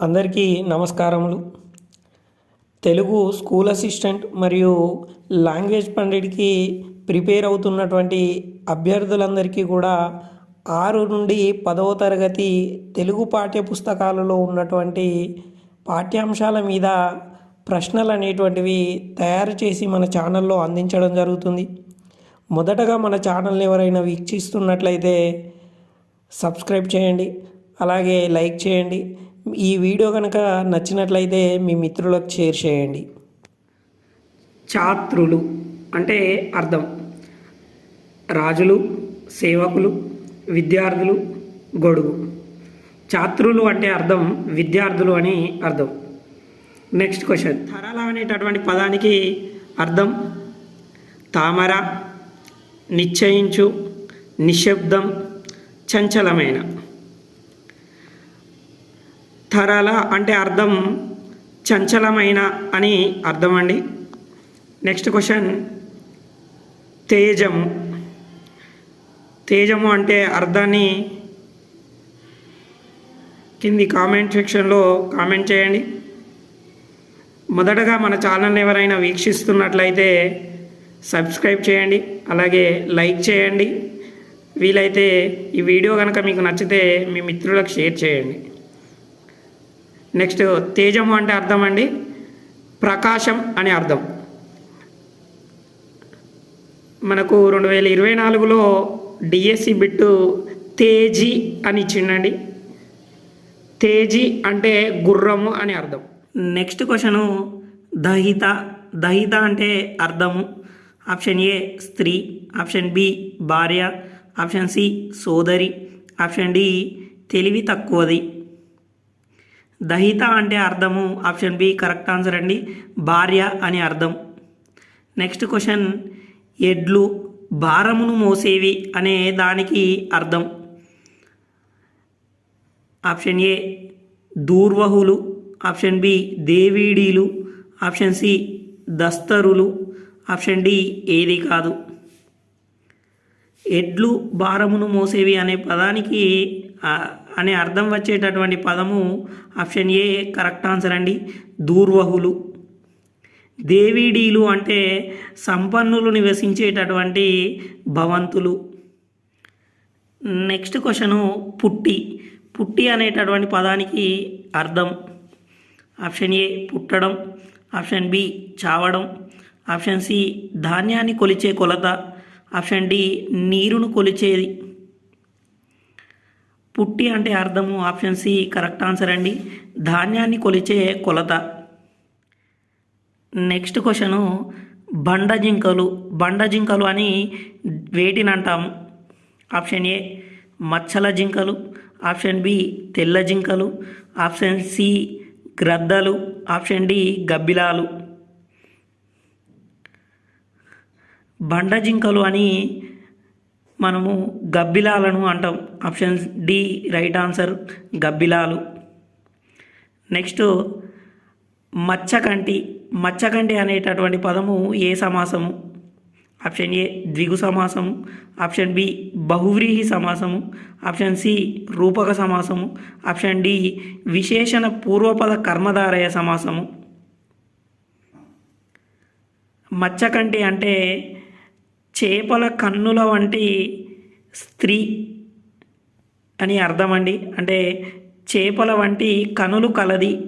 అందరికీ నమస్కారములు. Telugu school assistant మరియు లాంగ్వేజ్ పండిట్కి ప్రిపేర్ అవుతున్నటువంటి అభ్యర్థులందరికీ కూడా ఆరు నుండి పదవ తరగతి తెలుగు పాఠ్య పుస్తకాలలో ఉన్నటువంటి పాఠ్యాంశాల మీద ప్రశ్నలు అనేటువంటివి తయారు చేసి మన ఛానల్లో అందించడం జరుగుతుంది. మొదటగా మన ఛానల్ని ఎవరైనా వీక్షిస్తున్నట్లయితే సబ్స్క్రైబ్ చేయండి. అలాగే లైక్ చేయండి. ఈ వీడియో కనుక నచ్చినట్లయితే మీ మిత్రులకు షేర్ చేయండి. ఛాత్రులు అంటే అర్థం. రాజులు సేవకులు విద్యార్థులు గొడుగు. ఛాత్రులు అంటే అర్థం విద్యార్థులు అని అర్థం. నెక్స్ట్ క్వశ్చన్ తరాల అనేటటువంటి పదానికి అర్థం తామర నిశ్చయించు నిశ్శబ్దం చంచలమైన. తరల అంటే అర్థం చంచలమైన అని అర్థం అండి నెక్స్ట్ క్వశ్చన్ తేజము తేజము అంటే అర్థాన్ని కింది కామెంట్ సెక్షన్లో కామెంట్ చేయండి. మొదటగా మన ఛానల్ ఎవరైనా వీక్షిస్తున్నట్లయితే సబ్స్క్రైబ్ చేయండి. అలాగే లైక్ చేయండి. వీలైతే ఈ వీడియో కనుక మీకు నచ్చితే మీ మిత్రులకు షేర్ చేయండి. నెక్స్ట్ తేజము అంటే అర్థం అండి? ప్రకాశం అని అర్థం. మనకు రెండు వేల ఇరవై నాలుగులో డిఎస్సి బిట్టు తేజీ అని ఇచ్చిండండి. తేజీ అంటే గుర్రము అని అర్థం. Next question దహిత. దహిత అంటే అర్థము. ఆప్షన్ ఏ స్త్రీ ఆప్షన్ బి భార్య ఆప్షన్ సి సోదరి ఆప్షన్ డి తెలివి తక్కువది. దహిత అంటే అర్థము ఆప్షన్ బి కరెక్ట్ ఆన్సర్ అండి. భార్య అని అర్థం. నెక్స్ట్ క్వశ్చన్ ఎడ్లు భారమును మోసేవి అనే దానికి అర్థం. ఆప్షన్ ఏ దూర్వహులు. ఆప్షన్ బి దేవీడీలు. ఆప్షన్ సి దస్తరులు. ఆప్షన్ డి ఏది కాదు. ఎడ్లు భారమును మోసేవి అనే పదానికి అనే అర్థం వచ్చేటటువంటి పదము ఆప్షన్ ఏ కరెక్ట్ ఆన్సర్ అండి. దూర్వహులు. దేవీడీలు అంటే సంపన్నులు నివసించేటటువంటి భవంతులు. నెక్స్ట్ క్వశ్చను పుట్టి. పుట్టి అనేటటువంటి పదానికి అర్థం. ఆప్షన్ ఏ పుట్టడం. ఆప్షన్ బి చావడం. ఆప్షన్ సి ధాన్యాన్ని కొలిచే కొలత. ఆప్షన్ డి నీరును కొలిచేది పుట్టి అంటే అర్థము ఆప్షన్ సి కరెక్ట్ ఆన్సర్ అండి. ధాన్యాన్ని కొలిచే కొలత. నెక్స్ట్ క్వశ్చను బండ జింకలు. బండ జింకలు అని వేటిని అంటాము? ఆప్షన్ ఏ మచ్చల జింకలు. ఆప్షన్ బి తెల్ల జింకలు. ఆప్షన్ సి గ్రద్దలు. ఆప్షన్ డి గబ్బిలాలు. బండ జింకలు అని మనము గబ్బిలాలను అంటాం. ఆప్షన్ డి రైట్ ఆన్సర్ గబ్బిలాలు. నెక్స్ట్ మచ్చకంటి. మచ్చకంటి అనేటటువంటి పదము ఏ సమాసము? ఆప్షన్ ఏ ద్విగు సమాసము. ఆప్షన్ బి బహువ్రీహి సమాసము. ఆప్షన్ సి రూపక సమాసము. ఆప్షన్ డి విశేషణ పూర్వపద కర్మధారయ సమాసము. మచ్చకంటి అంటే చేపల కన్నుల వంటి స్త్రీ అని అర్థమండి. అంటే చేపల వంటి కనులు కలది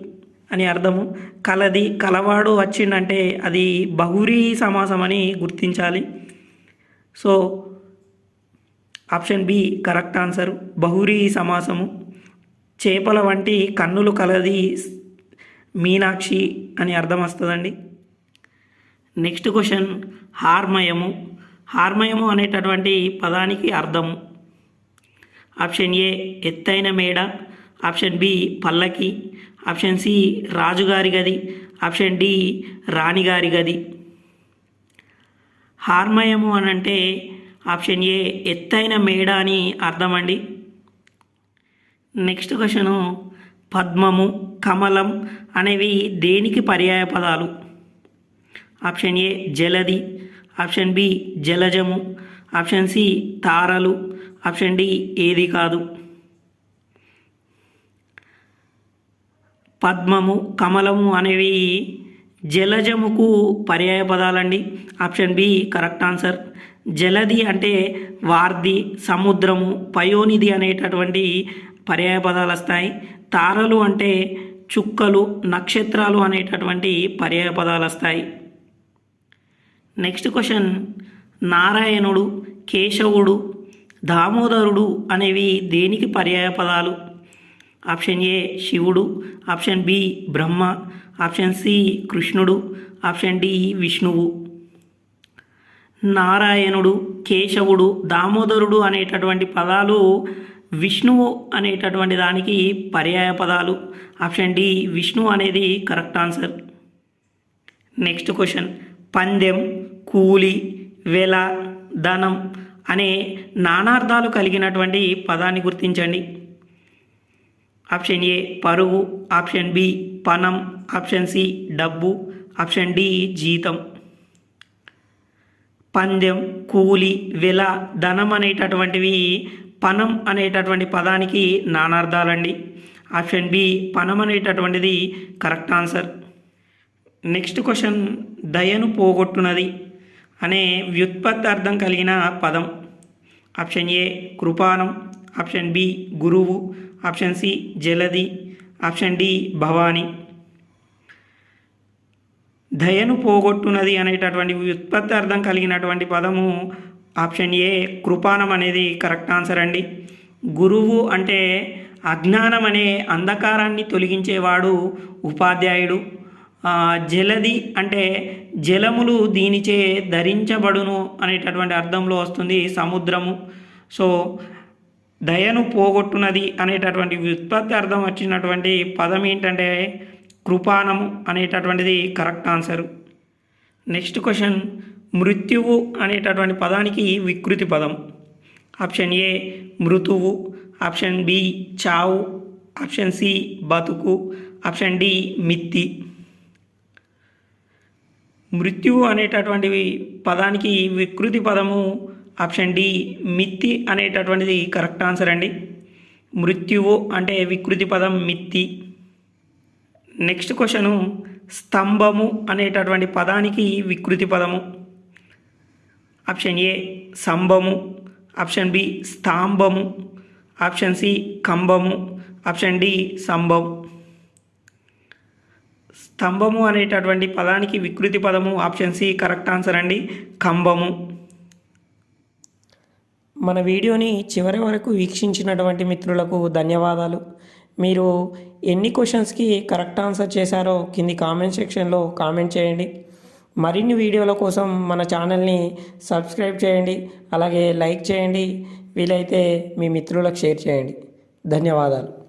అని అర్థము. కలది కలవాడు వచ్చిండంటే అది బహురీ సమాసం అని గుర్తించాలి. So option B correct answer. బహురీ సమాసము. చేపల వంటి కన్నులు కలది మీనాక్షి అని అర్థం వస్తుందండి నెక్స్ట్ క్వశ్చన్ హార్మయము. హార్మయము అనేటటువంటి పదానికి అర్థము ఆప్షన్ ఏ ఎత్తైన మేడ. ఆప్షన్ బి పల్లకి. ఆప్షన్ సి రాజుగారి గది. ఆప్షన్ డి రాణిగారి గది. హార్మయము అని అంటే ఆప్షన్ ఏ ఎత్తైన మేడ అని అర్థం అండి నెక్స్ట్ క్వశ్చను పద్మము కమలం అనేవి దేనికి పర్యాయ పదాలు? ఆప్షన్ ఏ జలది. ఆప్షన్ బి జలజము ఆప్షన్ సి తారలు ఆప్షన్ డి ఏది కాదు. పద్మము కమలము అనేవి జలజముకు పర్యాయ పదాలండి. Option B correct answer. జలది అంటే వార్ది సముద్రము పయోనిధి అనేటటువంటి పర్యాయ పదాలు వస్తాయి. తారలు అంటే చుక్కలు నక్షత్రాలు అనేటటువంటి పర్యాయ పదాలు వస్తాయి. Next question. నారాయణుడు కేశవుడు దామోదరుడు అనేవి దేనికి పర్యాయ పదాలు? ఆప్షన్ ఏ శివుడు option B Brahma option C కృష్ణుడు ఆప్షన్ డి విష్ణువు. నారాయణుడు కేశవుడు దామోదరుడు అనేటటువంటి పదాలు విష్ణువు అనేటటువంటి దానికి పర్యాయ పదాలు. ఆప్షన్ డి విష్ణు అనేది కరెక్ట్ ఆన్సర్. Next question. పందెం కూలి వెల ధనం అనే నానార్థాలు కలిగినటువంటి పదాన్ని గుర్తించండి. ఆప్షన్ ఏ పరుగు ఆప్షన్ బి పణం ఆప్షన్ సి డబ్బు ఆప్షన్ డి జీతం. పందెం కూలి వెల ధనం అనేటటువంటివి పణం అనేటటువంటి పదానికి నానార్థాలండి. ఆప్షన్ బి పణం అనేటటువంటిది కరెక్ట్ ఆన్సర్. నెక్స్ట్ క్వశ్చన్ దయను పోగొట్టునది అనే వ్యుత్పత్తి అర్థం కలిగిన పదం. ఆప్షన్ ఏ కృపానం ఆప్షన్ బి గురువు. Option C జలది. Option D Bhavani. దయను పోగొట్టునది అనేటటువంటి వ్యుత్పత్తి అర్థం కలిగినటువంటి పదము ఆప్షన్ ఏ కృపానం అనేది కరెక్ట్ ఆన్సర్ అండి. గురువు అంటే అజ్ఞానం అనే అంధకారాన్ని తొలగించేవాడు ఉపాధ్యాయుడు. జలది అంటే జలములు దీనిచే ధరించబడును అనేటటువంటి అర్థంలో వస్తుంది సముద్రము. సో దయను పోగొట్టునది అనేటటువంటి వ్యుత్పత్తి అర్థం వచ్చినటువంటి పదం ఏంటంటే కృపానము అనేటటువంటిది కరెక్ట్ ఆన్సర్. నెక్స్ట్ క్వశ్చన్ మృత్యువు అనేటటువంటి పదానికి వికృతి పదం. ఆప్షన్ ఏ మృతువు. ఆప్షన్ బి చావు. ఆప్షన్ సి బతుకు. ఆప్షన్ డి మిత్తి. మృత్యువు అనేటటువంటి పదానికి వికృతి పదము ఆప్షన్ డి మిత్తి అనేటటువంటిది కరెక్ట్ ఆన్సర్ అండి. మృత్యువు అంటే వికృతి పదం మిత్తి. నెక్స్ట్ క్వశ్చను స్తంభము అనేటటువంటి పదానికి వికృతి పదము. ఆప్షన్ ఏ సంభము ఆప్షన్ బి స్తాంభము. ఆప్షన్ సి కంబము ఆప్షన్ డి సంభం స్తంభము అనేటటువంటి పదానికి వికృతి పదము ఆప్షన్ సి కరెక్ట్ ఆన్సర్ అండి. కంబము మన వీడియోని చివరి వరకు వీక్షించినటువంటి మిత్రులకు ధన్యవాదాలు. మీరు ఎన్ని క్వశ్చన్స్కి కరెక్ట్ ఆన్సర్ చేశారో కింది కామెంట్ సెక్షన్లో కామెంట్ చేయండి. మరిన్ని వీడియోల కోసం మన ఛానల్ని సబ్స్క్రైబ్ చేయండి. అలాగే లైక్ చేయండి. వీలైతే మీ మిత్రులకు షేర్ చేయండి. ధన్యవాదాలు.